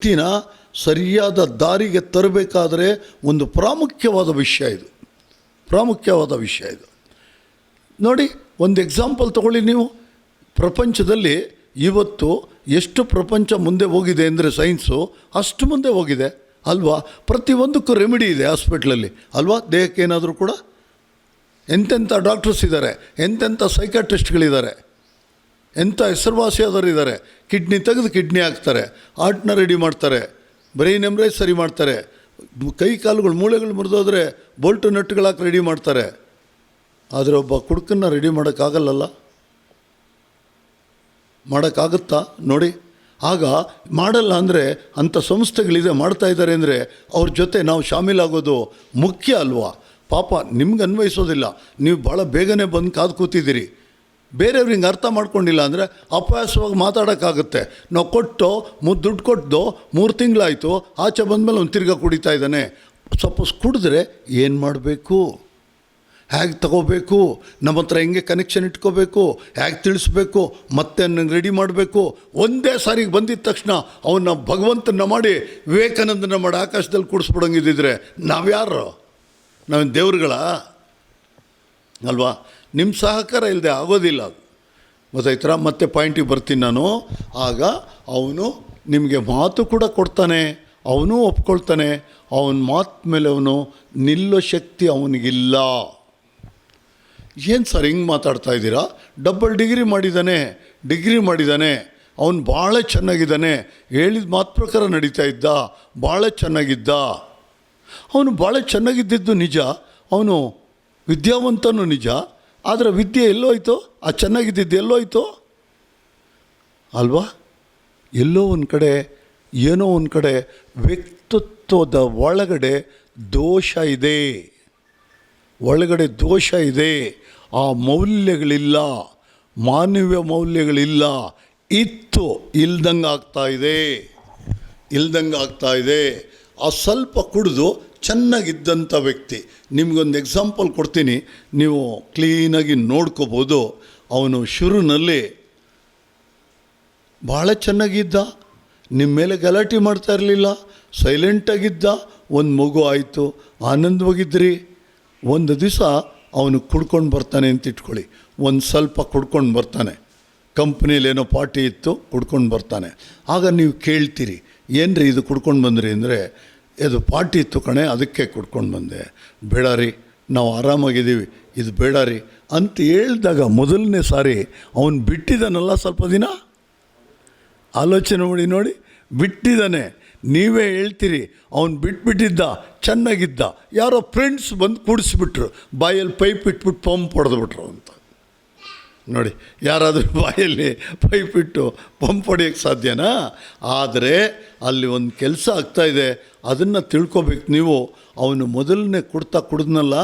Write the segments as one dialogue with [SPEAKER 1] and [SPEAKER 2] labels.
[SPEAKER 1] ವ್ಯಕ್ತಿನ ಸರಿಯಾದ ದಾರಿಗೆ ತರಬೇಕಾದರೆ ಒಂದು ಪ್ರಾಮುಖ್ಯವಾದ ವಿಷಯ ಇದು. ಪ್ರಾಮುಖ್ಯವಾದ ವಿಷಯ ಇದು. ನೋಡಿ, ಒಂದು ಎಕ್ಸಾಂಪಲ್ ತಗೊಳ್ಳಿ ನೀವು. ಪ್ರಪಂಚದಲ್ಲಿ ಇವತ್ತು ಎಷ್ಟು ಪ್ರಪಂಚ ಮುಂದೆ ಹೋಗಿದೆ ಅಂದರೆ ಸೈನ್ಸು ಅಷ್ಟು ಮುಂದೆ ಹೋಗಿದೆ. ಅಲ್ವಾ? ಪ್ರತಿಯೊಂದಕ್ಕೂ ರೆಮಿಡಿ ಇದೆ ಹಾಸ್ಪಿಟ್ಲಲ್ಲಿ ಅಲ್ವಾ? ದೇಹಕ್ಕೆ ಏನಾದರೂ ಕೂಡ? ಎಂತೆಂಥ ಡಾಕ್ಟರ್ಸ್ ಇದ್ದಾರೆ, ಎಂತೆಂಥ ಸೈಕಾಟ್ರಿಸ್ಟ್ಗಳಿದ್ದಾರೆ ಎಂಥ ಹೆಸರುವಾಸಿಯಾದವರು ಇದ್ದಾರೆ. ಕಿಡ್ನಿ ತೆಗೆದು ಕಿಡ್ನಿ ಹಾಕ್ತಾರೆ. ಹಾರ್ಟ್ನ ರೆಡಿ ಮಾಡ್ತಾರೆ. ಬ್ರೈನ್ ಎಮ್ರೇಜ್ ಸರಿ ಮಾಡ್ತಾರೆ. ಕೈ ಕಾಲುಗಳು, ಮೂಳೆಗಳು ಮುರಿದೋದ್ರೆ ಬೋಲ್ಟು ನಟ್ಟುಗಳಾಕಿ ರೆಡಿ ಮಾಡ್ತಾರೆ. ಆದರೆ ಒಬ್ಬ ಕುಡುಕನ್ನ ರೆಡಿ ಮಾಡೋಕ್ಕಾಗಲ್ಲಲ್ಲ? ಮಾಡೋಕ್ಕಾಗುತ್ತಾ? ನೋಡಿ. ಆಗ ಮಾಡಲ್ಲ ಅಂದರೆ ಅಂಥ ಸಂಸ್ಥೆಗಳಿದೆ ಮಾಡ್ತಾ ಇದ್ದಾರೆ ಅಂದರೆ ಅವ್ರ ಜೊತೆ ನಾವು ಶಾಮೀಲಾಗೋದು ಮುಖ್ಯ ಅಲ್ವಾ? ಪಾಪ ನಿಮ್ಗೆ ಅನ್ವಯಿಸೋದಿಲ್ಲ. ನೀವು ಭಾಳ ಬೇಗನೆ ಬಂದು ಕಾದು ಕೂತಿದ್ದೀರಿ. ಬೇರೆಯವ್ರು ಹಿಂಗೆ ಅರ್ಥ ಮಾಡ್ಕೊಂಡಿಲ್ಲ ಅಂದರೆ ಅಪಾಯಸವಾಗಿ ಮಾತಾಡೋಕ್ಕಾಗುತ್ತೆ. ನಾವು ಕೊಟ್ಟು, ಮು, ದುಡ್ಡು ಕೊಟ್ಟು, ಮೂರು ತಿಂಗಳಾಯಿತು, ಆಚೆ ಬಂದಮೇಲೆ ಒಂದು ತಿರ್ಗಾ ಕುಡಿತಾ ಇದ್ದಾನೆ. ಸಪೋಸ್ ಕುಡಿದ್ರೆ ಏನು ಮಾಡಬೇಕು? ಹೇಗೆ ತಗೋಬೇಕು? ನಮ್ಮ ಹತ್ರ ಹೆಂಗೆ ಕನೆಕ್ಷನ್ ಇಟ್ಕೋಬೇಕು? ಹೇಗೆ ತಿಳಿಸ್ಬೇಕು? ಮತ್ತೆ ರೆಡಿ ಮಾಡಬೇಕು? ಒಂದೇ ಸಾರಿಗೆ ಬಂದಿದ್ದ ತಕ್ಷಣ ಅವನ್ನ ಭಗವಂತನ ಮಾಡಿ, ವಿವೇಕಾನಂದನ ಮಾಡಿ ಆಕಾಶದಲ್ಲಿ ನಾವು ನಾವ್ಯಾರು? ನಾವು ದೇವ್ರುಗಳ? ಅಲ್ವಾ? ನಿಮ್ಮ ಸಹಕಾರ ಇಲ್ಲದೆ ಆಗೋದಿಲ್ಲ ಅದು. ಗೊತ್ತಾಯ್ತರ? ಮತ್ತೆ ಪಾಯಿಂಟಿಗೆ ಬರ್ತೀನಿ ನಾನು. ಆಗ ಅವನು ನಿಮಗೆ ಮಾತು ಕೂಡ ಕೊಡ್ತಾನೆ. ಅವನು ಒಪ್ಕೊಳ್ತಾನೆ. ಅವನ ಮಾತು ಮೇಲೆ ಅವನು ನಿಲ್ಲೋ ಶಕ್ತಿ ಅವನಿಗಿಲ್ಲ. ಏನು ಸರ್ ಹಿಂಗೆ ಮಾತಾಡ್ತಾ ಇದ್ದೀರಾ? ಡಬಲ್ ಡಿಗ್ರಿ ಮಾಡಿದ್ದಾನೆ ಡಿಗ್ರಿ ಮಾಡಿದ್ದಾನೆ ಅವನು ಭಾಳ ಚೆನ್ನಾಗಿದ್ದಾನೆ. ಹೇಳಿದ ಮಾತು ಪ್ರಕಾರ ನಡೀತಾ ಇದ್ದ. ಭಾಳ ಚೆನ್ನಾಗಿದ್ದ. ಅವನು ಭಾಳ ಚೆನ್ನಾಗಿದ್ದಿದ್ದು ನಿಜ. ಅವನು ವಿದ್ಯಾವಂತನೂ ನಿಜ, ಆದರೆ ವಿದ್ಯೆ ಎಲ್ಲೋಯ್ತು? ಆ ಚೆನ್ನಾಗಿದ್ದಿದ್ದು ಎಲ್ಲೋಯ್ತು? ಅಲ್ವಾ? ಎಲ್ಲೋ ಒಂದು ಕಡೆ, ಏನೋ ಒಂದು ಕಡೆ ವ್ಯಕ್ತಿತ್ವದ ಒಳಗಡೆ ದೋಷ ಇದೆ. ಒಳಗಡೆ ದೋಷ ಇದೆ. ಆ ಮೌಲ್ಯಗಳಿಲ್ಲ, ಮಾನವೀಯ ಮೌಲ್ಯಗಳಿಲ್ಲ, ಇತ್ತು, ಇಲ್ದಂಗೆ ಇದೆ. ಇಲ್ದಂಗೆ ಇದೆ. ಆ ಸ್ವಲ್ಪ ಕುಡಿದು ಚೆನ್ನಾಗಿದ್ದಂಥ ವ್ಯಕ್ತಿ. ನಿಮಗೊಂದು ಎಕ್ಸಾಂಪಲ್ ಕೊಡ್ತೀನಿ. ನೀವು ಕ್ಲೀನಾಗಿ ನೋಡ್ಕೋಬೋದು. ಅವನು ಶುರುನಲ್ಲಿ ಭಾಳ ಚೆನ್ನಾಗಿದ್ದ. ನಿಮ್ಮ ಮೇಲೆ ಗಲಾಟೆ ಮಾಡ್ತಾ ಇರಲಿಲ್ಲ. ಸೈಲೆಂಟಾಗಿದ್ದ ಒಂದು ಮಗು ಆಯಿತು. ಆನಂದವಾಗಿದ್ರಿ. ಒಂದು ದಿವಸ ಅವನು ಕುಡ್ಕೊಂಡು ಬರ್ತಾನೆ ಅಂತ ಇಟ್ಕೊಳ್ಳಿ. ಒಂದು ಸ್ವಲ್ಪ ಕುಡ್ಕೊಂಡು ಬರ್ತಾನೆ. ಕಂಪ್ನಿಯಲ್ಲಿ ಏನೋ ಪಾರ್ಟಿ ಇತ್ತು, ಕುಡ್ಕೊಂಡು ಬರ್ತಾನೆ. ಆಗ ನೀವು ಕೇಳ್ತೀರಿ. ಏನ್ರಿ ಇದು ಕುಡ್ಕೊಂಡು ಬಂದ್ರಿ ಅಂದರೆ, ಇದು ಪಾಟಿ ಇತ್ತು ಕಣೆ, ಅದಕ್ಕೆ ಕುಡ್ಕೊಂಡು ಬಂದೆ. ಬೇಡ ರೀ, ನಾವು ಆರಾಮಾಗಿದ್ದೀವಿ, ಇದು ಬೇಡ ರೀ ಅಂತ ಹೇಳಿದಾಗ ಮೊದಲನೇ ಸಾರಿ ಅವನು ಬಿಟ್ಟಿದ್ದಾನಲ್ಲ ಸ್ವಲ್ಪ ದಿನ? ಆಲೋಚನೆ ಮಾಡಿ ನೋಡಿ, ಬಿಟ್ಟಿದ್ದಾನೆ. ನೀವೇ ಹೇಳ್ತೀರಿ, ಅವನು ಬಿಟ್ಬಿಟ್ಟಿದ್ದ, ಚೆನ್ನಾಗಿದ್ದ. ಯಾರೋ ಫ್ರೆಂಡ್ಸ್ ಬಂದು ಕೂಡಿಸ್ಬಿಟ್ರು, ಬಾಯಲ್ಲಿ ಪೈಪ್ ಇಟ್ಬಿಟ್ಟು ಪಂಪ್ ಹೊಡೆದ್ಬಿಟ್ರು ಅಂತ. ನೋಡಿ, ಯಾರಾದರೂ ಬಾಯಲ್ಲಿ ಪೈಪ್ ಇಟ್ಟು ಪಂಪ್ ಹೊಡೆಯೋಕ್ಕೆ ಸಾಧ್ಯನಾ? ಆದರೆ ಅಲ್ಲಿ ಒಂದು ಕೆಲಸ ಆಗ್ತಾಯಿದೆ ಅದನ್ನು ತಿಳ್ಕೊಬೇಕು ನೀವು. ಅವನು ಮೊದಲನೇ ಕುಡ್ತಾ ಕುಡಿದ್ನಲ್ಲ,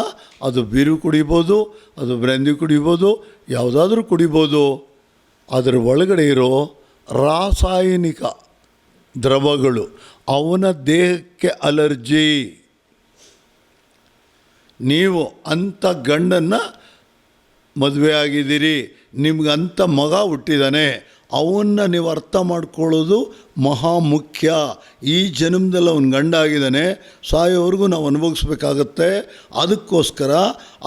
[SPEAKER 1] ಅದು ಬೀರು ಕುಡಿಬೋದು, ಅದು ಬ್ರ್ಯಾಂದಿ ಕುಡಿಬೋದು, ಯಾವುದಾದ್ರೂ ಕುಡಿಬೋದು. ಅದರ ಒಳಗಡೆ ಇರೋ ರಾಸಾಯನಿಕ ದ್ರವಗಳು, ಅವನ ದೇಹಕ್ಕೆ ಅಲರ್ಜಿ. ನೀವು ಅಂಥ ಗಂಡನ್ನು ಮದುವೆ ಆಗಿದ್ದೀರಿ ನಿಮ್ಗೆ ಅಂಥ ಮಗ ಹುಟ್ಟಿದಾನೆ, ಅವನ್ನು ನೀವು ಅರ್ಥ ಮಾಡ್ಕೊಳ್ಳೋದು ಮಹಾ ಮುಖ್ಯ. ಈ ಜನ್ಮದಲ್ಲಿ ಅವನು ಗಂಡ ಆಗಿದ್ದಾನೆ ಸಾಯೋವರೆಗೂ ನಾವು ಅನುಭವಿಸ್ಬೇಕಾಗತ್ತೆ. ಅದಕ್ಕೋಸ್ಕರ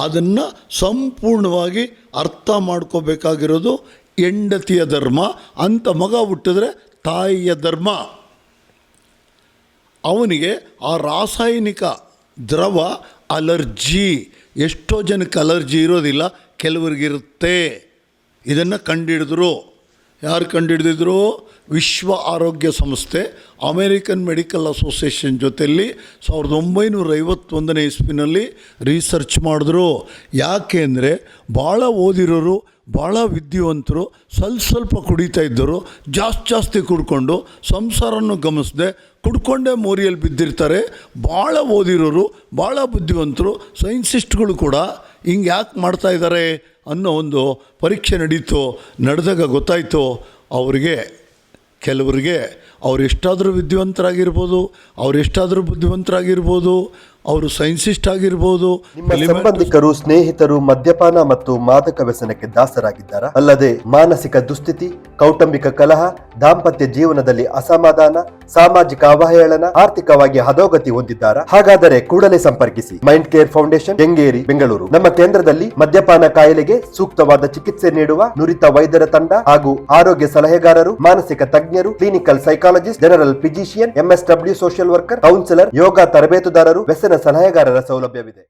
[SPEAKER 1] ಅದನ್ನು ಸಂಪೂರ್ಣವಾಗಿ ಅರ್ಥ ಮಾಡ್ಕೋಬೇಕಾಗಿರೋದು ಹೆಂಡತಿಯ ಧರ್ಮ. ಅಂಥ ಮಗ ಹುಟ್ಟಿದ್ರೆ ತಾಯಿಯ ಧರ್ಮ. ಅವನಿಗೆ ಆ ರಾಸಾಯನಿಕ ದ್ರವ ಅಲರ್ಜಿ. ಎಷ್ಟೋ ಜನಕ್ಕೆ ಅಲರ್ಜಿ ಇರೋದಿಲ್ಲ ಕೆಲವರಿಗಿರುತ್ತೆ. ಇದನ್ನು ಕಂಡುಹಿಡಿದ್ರು ಯಾರು ಕಂಡುಹಿಡಿದಿದ್ರು ವಿಶ್ವ ಆರೋಗ್ಯ ಸಂಸ್ಥೆ, ಅಮೇರಿಕನ್ ಮೆಡಿಕಲ್ ಅಸೋಸಿಯೇಷನ್ ಜೊತೆಯಲ್ಲಿ ಸಾವಿರದ ಒಂಬೈನೂರ ಐವತ್ತೊಂದನೇ ಇಸ್ವಿನಲ್ಲಿ ರಿಸರ್ಚ್ ಮಾಡಿದ್ರು. ಯಾಕೆ ಅಂದರೆ ಭಾಳ ಓದಿರೋರು ಭಾಳ ವಿದ್ಯಾವಂತರು ಸ್ವಲ್ಪ ಸ್ವಲ್ಪ ಕುಡಿತಾ ಇದ್ದರು. ಜಾಸ್ತಿ ಜಾಸ್ತಿ ಕುಡ್ಕೊಂಡು ಸಂಸಾರವನ್ನು ಗಮನಿಸದೆ, ಕುಡ್ಕೊಂಡೇ ಮೋರಿಯಲ್ಲಿ ಬಿದ್ದಿರ್ತಾರೆ. ಭಾಳ ಓದಿರೋರು ಭಾಳ ಬುದ್ಧಿವಂತರು ಸೈನ್ಸಿಸ್ಟ್ಗಳು ಕೂಡ ಹಿಂಗೆ ಯಾಕೆ ಮಾಡ್ತಾ ಇದ್ದಾರೆ ಅನ್ನೋ ಒಂದು ಪರೀಕ್ಷೆ ನಡೀತು, ನಡೆದಾಗ ಗೊತ್ತಾಯಿತು, ಅವರಿಗೆ, ಕೆಲವರಿಗೆ ಅವ್ರು ಎಷ್ಟಾದರೂ ವಿದ್ಯಾವಂತರಾಗಿರ್ಬೋದು, ಅವ್ರು ಎಷ್ಟಾದರೂ ಬುದ್ಧಿವಂತರಾಗಿರ್ಬೋದು ಅವರು ಸೈನ್ಸಿಸ್ಟ್ ಆಗಿರ್ಬೋದು
[SPEAKER 2] ಸಂಬಂಧಿಕರು ಸ್ನೇಹಿತರು ಮದ್ಯಪಾನ ಮತ್ತು ಮಾದಕ ವ್ಯಸನಕ್ಕೆ ದಾಸರಾಗಿದ್ದಾರಾ? ಅಲ್ಲದೆ ಮಾನಸಿಕ ದುಸ್ಥಿತಿ ಕೌಟುಂಬಿಕ ಕಲಹ ದಾಂಪತ್ಯ ಜೀವನದಲ್ಲಿ ಅಸಮಾಧಾನ ಸಾಮಾಜಿಕ ಅವಹೇಳನ ಆರ್ಥಿಕವಾಗಿ ಹದೋಗತಿ ಹೊಂದಿದ್ದಾರಾ? ಹಾಗಾದರೆ ಕೂಡಲೇ ಸಂಪರ್ಕಿಸಿ. Mind care foundation Bengeri Bengaluru. ನಮ್ಮ ಕೇಂದ್ರದಲ್ಲಿ ಮದ್ಯಪಾನ ಕಾಯಿಲೆಗೆ ಸೂಕ್ತವಾದ ಚಿಕಿತ್ಸೆ ನೀಡುವ ನುರಿತ ವೈದ್ಯರ ತಂಡ ಹಾಗೂ ಆರೋಗ್ಯ ಸಲಹೆಗಾರರು ಮಾನಸಿಕ ತಜ್ಞರು clinical psychologist general physician MSW social worker counsellor yoga ತರಬೇತುದಾರರು ವ್ಯಸನ ಸಲಹೆಗಾರರ ಸೌಲಭ್ಯವಿದೆ.